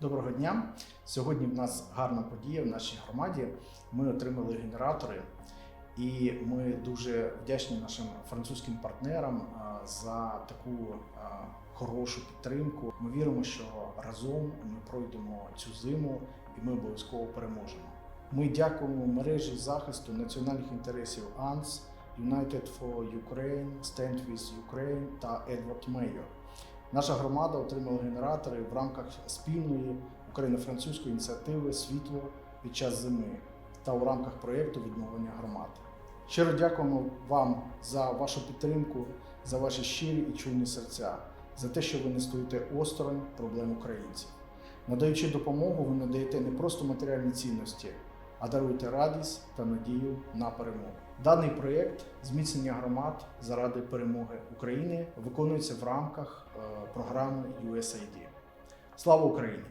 Доброго дня! Сьогодні в нас гарна подія в нашій громаді. Ми отримали генератори, і ми дуже вдячні нашим французьким партнерам за таку хорошу підтримку. Ми віримо, що разом ми пройдемо цю зиму і ми обов'язково переможемо. Ми дякуємо мережі захисту національних інтересів АНС, United for Ukraine, Stand with Ukraine та Edward Mayor. Наша громада отримала генератори в рамках спільної україно-французької ініціативи Світло під час зими та у рамках проєкту відновлення громади. Щиро дякуємо вам за вашу підтримку, за ваші щирі і чуйні серця, за те, що ви не стоїте осторонь проблем українців. Надаючи допомогу, ви надаєте не просто матеріальні цінності, а даруйте радість та надію на перемогу. Даний проєкт зміцнення громад заради перемоги України виконується в рамках е, програми USAID. Слава Україні!